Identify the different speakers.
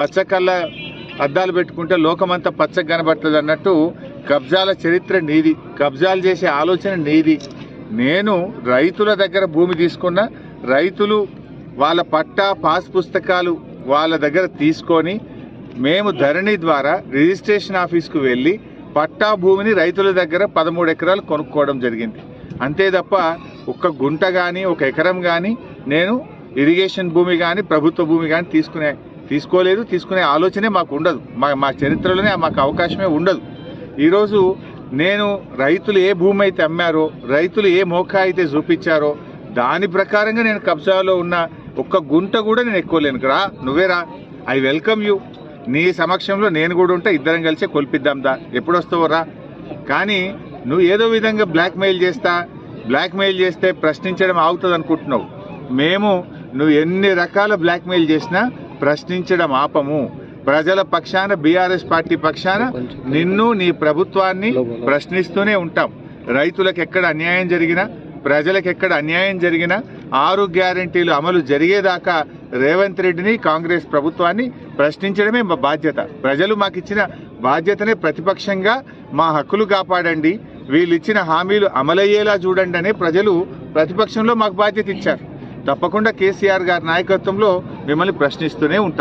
Speaker 1: పచ్చకళ్ళ అద్దాలు పెట్టుకుంటే లోకమంతా పచ్చగా కనబడుతుంది అన్నట్టు కబ్జాల చరిత్ర నీది కబ్జాలు చేసే ఆలోచన నీది. నేను రైతుల దగ్గర భూమి తీసుకున్న రైతులు వాళ్ళ పట్టా పాస్ పుస్తకాలు వాళ్ళ దగ్గర తీసుకొని మేము ధరణి ద్వారా రిజిస్ట్రేషన్ ఆఫీస్కు వెళ్ళి పట్టా భూమిని రైతుల దగ్గర పదమూడు ఎకరాలు కొనుక్కోవడం జరిగింది. అంతే తప్ప ఒక్క గుంట కానీ ఒక ఎకరం కానీ నేను ఇరిగేషన్ భూమి కానీ ప్రభుత్వ భూమి కానీ తీసుకునే తీసుకోలేదు తీసుకునే ఆలోచనే మాకు ఉండదు. మా మా చరిత్రలోనే మాకు అవకాశమే ఉండదు. ఈరోజు నేను రైతులు ఏ భూమి అయితే అమ్మారో రైతులు ఏ మోకా అయితే చూపించారో దాని ప్రకారంగా నేను కబ్జాలో ఉన్న ఒక్క గుంట కూడా నేను ఎక్కువలేను రా నువ్వే రా. I welcome you. నీ సమక్షంలో నేను కూడా ఉంటే ఇద్దరం కలిసి కొల్పిద్దాం దా. ఎప్పుడు రా. కానీ నువ్వు ఏదో విధంగా బ్లాక్మెయిల్ చేస్తా బ్లాక్మెయిల్ చేస్తే ప్రశ్నించడం ఆగుతుంది అనుకుంటున్నావు మేము నువ్వు ఎన్ని రకాల బ్లాక్మెయిల్ చేసినా ప్రశ్నించడం ఆపము. ప్రజల పక్షాన బీఆర్ఎస్ పార్టీ పక్షాన నిన్ను నీ ప్రభుత్వాన్ని ప్రశ్నిస్తూనే ఉంటాం. రైతులకు ఎక్కడ అన్యాయం జరిగినా ప్రజలకు ఎక్కడ అన్యాయం జరిగినా ఆరు గ్యారంటీలు అమలు జరిగేదాకా రేవంత్ రెడ్డిని కాంగ్రెస్ ప్రభుత్వాన్ని ప్రశ్నించడమే మా బాధ్యత. ప్రజలు మాకు ఇచ్చిన బాధ్యతనే ప్రతిపక్షంగా మా హక్కులు కాపాడండి. వీళ్ళు ఇచ్చిన హామీలు అమలయ్యేలా చూడండి అనే ప్రజలు ప్రతిపక్షంలో మాకు బాధ్యత ఇచ్చారు. తప్పకుండా కేసీఆర్ గారి నాయకత్వంలో మిమ్మల్ని ప్రశ్నిస్తూనే ఉంటాం.